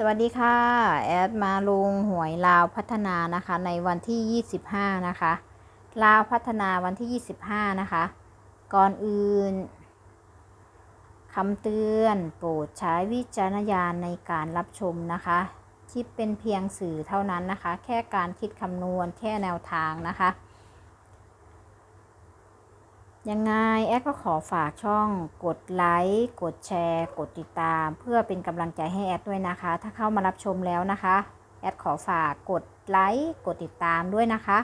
สวัสดีค่ะ แอดมาลงหวยลาวพัฒนานะคะ ในวันที่ 25 นะคะ ลาวพัฒนาวันที่ 25 นะคะ ก่อนอื่นคำเตือนโปรดใช้วิจารณญาณในการรับชมนะคะที่เป็นเพียงสื่อเท่านั้นนะคะ แค่การคิดคำนวณแค่แนวทางนะคะ ยังไงแอดก็ขอฝากช่องกดไลค์กดแชร์ กดติดตาม เพื่อเป็นกำลังใจให้แอดด้วยนะคะ ถ้าเข้ามารับชมแล้วนะคะ แอดขอฝากกดไลค์กดติดตามด้วยนะคะ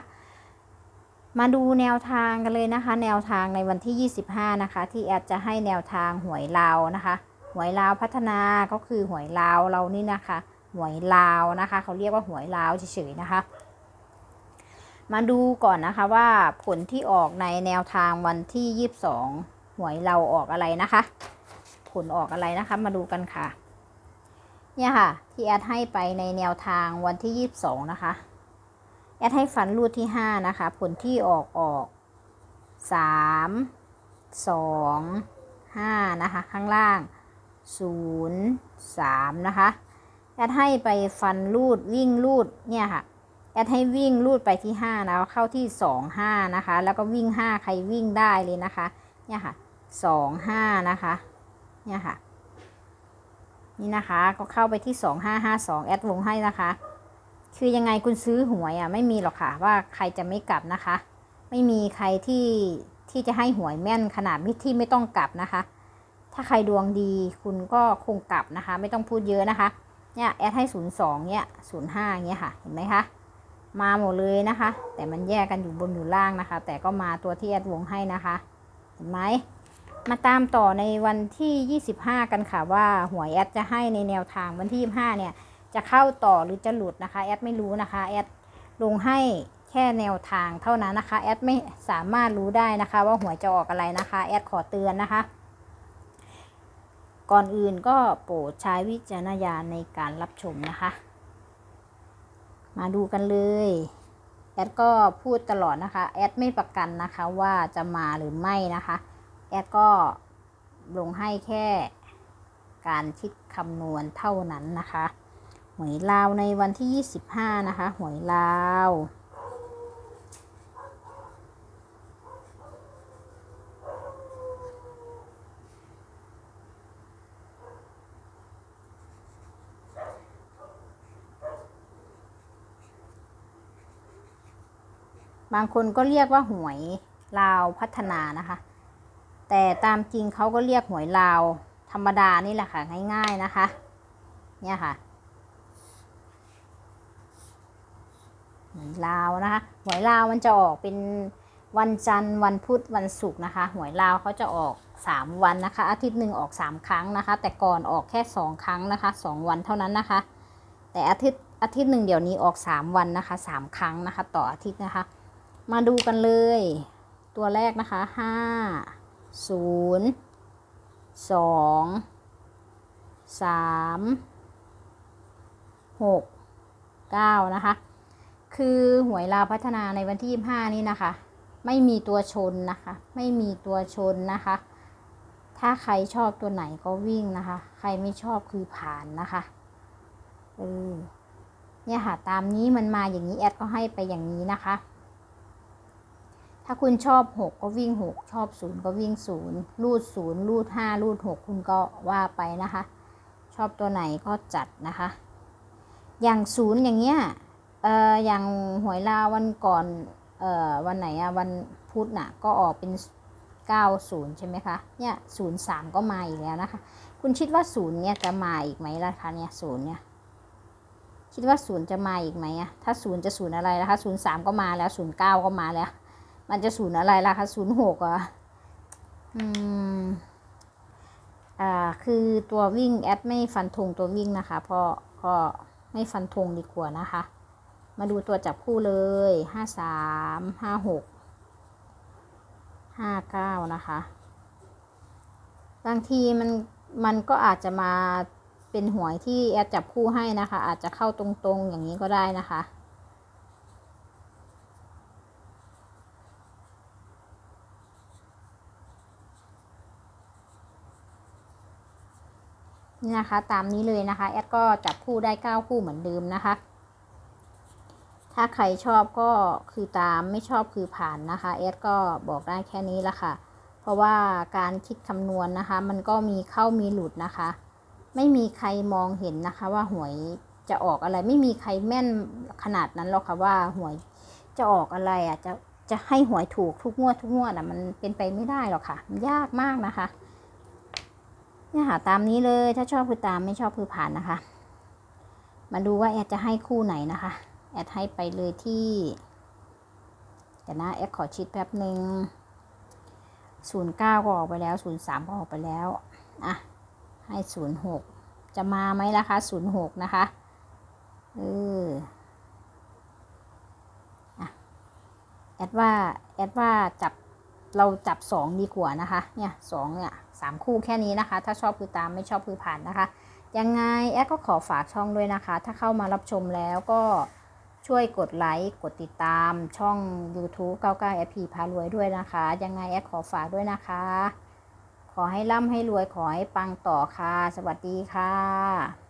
มาดูแนวทางกันเลยนะคะ แนวทางในวันที่ 25 นะคะ ที่แอดจะให้แนวทางหวยลาวนะคะ หวยลาวพัฒนาก็คือหวยลาวเรานี่นะคะ หวยลาวนะคะ เขาเรียกว่าหวยลาวเฉยๆนะคะ มาดูก่อนนะคะว่าผลที่ออกในแนวทางวันที่ 22 หวยเราออกอะไรนะคะ ผลออกอะไรนะคะ มาดูกันค่ะ เนี่ยค่ะ ที่แอดให้ไปในแนวทางวันที่ 22 นะคะ แอดให้ฟันรูดที่ 5 นะคะ ผลที่ออกออก 3 2 5 นะคะ ข้างล่าง 0 3 นะคะแอดให้ไปฟันรูดวิ่งรูดเนี่ยค่ะ แอดให้วิ่งลูดไปที่ 5 นะเข้าที่ 2 5 นะคะ แล้วก็วิ่ง 5 ใครวิ่งได้เลยนะคะ เนี่ยค่ะ 2 5 นะคะ เนี่ยค่ะ นี่นะคะ ก็เข้าไปที่ 2 5 5 2 แอดวงให้นะคะ คือยังไงคุณซื้อหวยอะไม่มีหรอกค่ะว่าใครจะไม่กลับนะคะ ไม่มีใครที่ที่จะให้หวยแม่นขนาดที่ไม่ต้องกลับนะคะ ถ้าใครดวงดีคุณก็คงกลับนะคะ ไม่ต้องพูดเยอะนะคะ เนี่ยแอดให้ 02เนี่ย05เนี่ยค่ะ เห็นไหมคะ มาหมดเลยนะคะ แต่มันแยกกันอยู่บนอยู่ล่างนะคะ แต่ก็มาตัวที่แอดวงให้นะคะ เห็นไหมมาตามต่อในวันที่ 25 กันค่ะว่าหวยแอดจะให้ในแนวทางวันที่ 25 เนี่ยจะเข้าต่อหรือจะหลุดนะคะแอดไม่รู้นะคะแอดลงให้แค่แนวทางเท่านั้นนะคะแอดไม่สามารถรู้ได้นะคะ ว่าหวยจะออกอะไรนะคะแอดขอเตือนนะคะ ก่อนอื่นก็โปรดใช้วิจารณญาณในการรับชมนะคะ มาดูกันเลย แอดก็พูดตลอดนะคะ แอดไม่ประกันนะคะว่าจะมาหรือไม่นะคะ แอดก็ลงให้แค่การคิดคำนวณเท่านั้นนะคะ หวยลาวในวันที่ 25 นะคะ หวยลาว บางคนก็เรียกว่าหวยลาวพัฒนานะคะ แต่ตามจริงเขาก็เรียกหวยลาวธรรมดานี่แหละค่ะง่าย ๆนะคะ เนี่ยค่ะหวยลาวนะคะหวยลาวมันจะออกเป็นวันจันทร์วันพุธวันศุกร์นะคะหวยลาวเขาจะออก 3 วันนะคะ อาทิตย์หนึ่งออก 3 ครั้งนะคะ แต่ก่อนออกแค่ 2 ครั้งนะคะ 2 วันเท่านั้นนะคะ แต่อาทิตย์อาทิตย์หนึ่งเดี๋ยวนี้ออก 3 วันนะคะ 3 ครั้งนะคะ ต่ออาทิตย์นะคะ มาดูกันเลย ตัวแรกนะคะห้าศูนย์สองสามหกเก้านะคะ คือหวยลาวพัฒนาในวันที่25นี้นะคะ ไม่มีตัวชนนะคะ ไม่มีตัวชนนะคะ ถ้าใครชอบตัวไหนก็วิ่งนะคะ ใครไม่ชอบคือผ่านนะคะเออเนี่ยค่ะ ตามนี้มันมาอย่างนี้แอดก็ให้ไปอย่างนี้นะคะ ถ้าคุณชอบ 6 ก็วิ่ง 6 ชอบ 0 ก็วิ่ง 0 รูด 0 รูด 5 รูด 6 คุณก็ว่าไปนะคะ ชอบตัวไหนก็จัดนะคะ อย่าง 0 อย่างเงี้ยเอ่ออย่างหวยลาววันก่อนเอ่อวันไหนอะวันพุธน่ะก็ออกเป็น 90 ใช่ไหมคะ เนี่ย03 ก็มาอีกแล้วนะคะ คุณคิดว่า 0 เนี่ยจะมาอีกไหมล่ะคะเนี่ย0เนี่ยคิดว่า 0 จะมาอีกไหมอะถ้า 0 จะ 0 อะไรนะคะ 03 ก็มาแล้ว 09 ก็มาแล้ว มันจะศูนย์อะไรล่ะคะศูนย์หกอะอืมอ่าคือตัววิ่งแอดไม่ฟันธงตัววิ่งนะคะเพราะก็ไม่ฟันธงดีกว่านะคะ มาดูตัวจับคู่เลยห้าสามห้าหกห้าเก้านะคะบางทีมันมันก็อาจจะมาเป็นหวยที่แอดจับคู่ให้นะคะ อาจจะเข้าตรงๆอย่างนี้ก็ได้นะคะ นี่นะคะ ตามนี้เลยนะคะ แอดก็จับคู่ได้ 9 คู่เหมือนเดิมนะคะ ถ้าใครชอบก็คือตามไม่ชอบคือผ่านนะคะ แอดก็บอกได้แค่นี้ละค่ะ เพราะว่าการคิดคำนวณนะคะ มันก็มีเข้ามีหลุดนะคะ ไม่มีใครมองเห็นนะคะว่าหวยจะออกอะไร ไม่มีใครแม่นขนาดนั้นหรอกค่ะว่าหวยจะออกอะไรอะจะจะให้หวยถูกทุกงวดทุกงวดอะมันเป็นไปไม่ได้หรอกค่ะ มันยากมากนะคะ เนี่ยค่ะตามนี้เลยถ้าชอบคือตามไม่ชอบคือผ่านนะคะ มาดูว่าแอดจะให้คู่ไหนนะคะ แอดให้ไปเลยที่เดี๋ยวนะแอดขอชิดแป๊บหนึ่งศูนย์เก้าก็ออกไปแล้วศูนย์สามก็ออกไปแล้วอะให้ศูนย์หกจะมาไหมล่ะคะศูนย์หกนะคะเอออะแอดว่า แอดว่าจับ เราจับสองดีกว่านะคะ เนี่ยสองเนี่ยสามคู่แค่นี้นะคะ ถ้าชอบคือตามไม่ชอบคือผ่านนะคะ ยังไงแอดก็ขอฝากช่องด้วยนะคะ ถ้าเข้ามารับชมแล้วก็ช่วยกดไลค์กดติดตามช่อง YouTube 99 FP พารวยด้วยนะคะ ยังไงแอดขอฝากด้วยนะคะ ขอให้ร่ำให้รวยขอให้ปังต่อค่ะ สวัสดีค่ะ